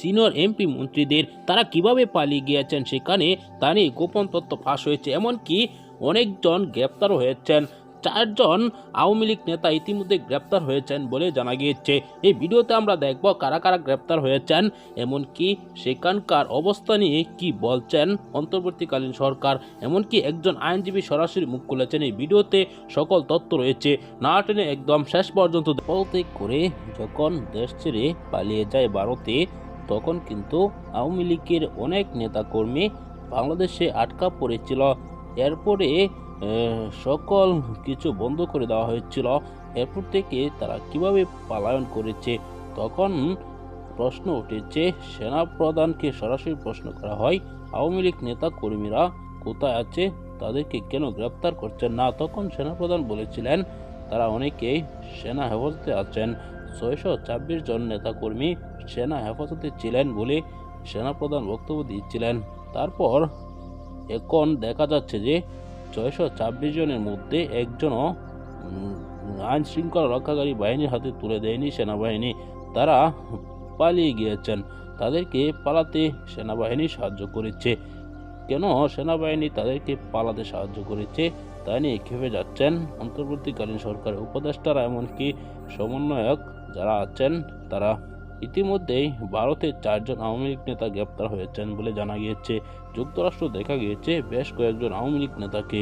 Senior MP মন্ত্রীদের তারা কীভাবে পালিয়ে গিয়েছেন সেখানে তা নিয়ে গোপন তথ্য ফাঁস হয়েছে, এমনকি অনেকজন গ্রেপ্তার হয়েছেন। চারজন আওয়ামী লীগ নেতা ইতিমধ্যে গ্রেপ্তার হয়েছেন বলে জানা গিয়েছে। এই ভিডিওতে আমরা দেখব কারা কারা গ্রেপ্তার হয়েছেন, এমনকি সেখানকার অবস্থা নিয়ে কি বলছেন অন্তর্বর্তীকালীন সরকার, এমনকি একজন আইনজীবী সরাসরি মুখ খুলেছেন। এই ভিডিওতে সকল তথ্য রয়েছে। না টেনে একদম শেষ পর্যন্ত করে যখন দেশ ছেড়ে পালিয়ে যায় ভারতে তখন কিন্তু আওয়ামী লীগের অনেক নেতাকর্মী বাংলাদেশে আটকা পড়েছিল। এরপরে সকল কিছু বন্ধ করে দেওয়া হয়েছিল। এরপর থেকে তারা কীভাবে পালায়ন করেছে? তখন প্রশ্ন উঠেছে সেনা প্রধানকে সরাসরি প্রশ্ন করা হয়, আওয়ামী লীগ নেতা কর্মীরা কোথায় আছে? তাদেরকে কেন গ্রেপ্তার করছেন না? তখন সেনাপ্রধান বলেছিলেন, তারা অনেকেই সেনা হেফাজতে আছেন। ছয়শো ছাব্বিশ জন নেতাকর্মী সেনা হেফাজতে ছিলেন বলে সেনাপ্রধান বক্তব্য দিচ্ছিলেন। তারপর এখন দেখা যাচ্ছে যে ছয়শো ছাব্বিশ জনের মধ্যে একজনও আইন শৃঙ্খলা রক্ষাকারী বাহিনীর হাতে তুলে দেয়নি সেনাবাহিনী। তারা পালিয়ে গিয়েছেন। তাদেরকে পালাতে সেনাবাহিনী সাহায্য করেছে। কেন সেনাবাহিনী তাদেরকে পালাতে সাহায্য করেছে? তা নিয়ে ক্ষেপে যাচ্ছেন অন্তর্বর্তীকালীন সরকারের উপদেষ্টারা, এমনকি সমন্বয়ক যারা আছেন, তারা ইতিমধ্যেই ভারতের চারজন আওয়ামী লীগ নেতা গ্রেপ্তার হয়েছেন বলে জানা গিয়েছে। যুক্তরাষ্ট্র দেখা গিয়েছে বেশ কয়েকজন আওয়ামী লীগ নেতাকে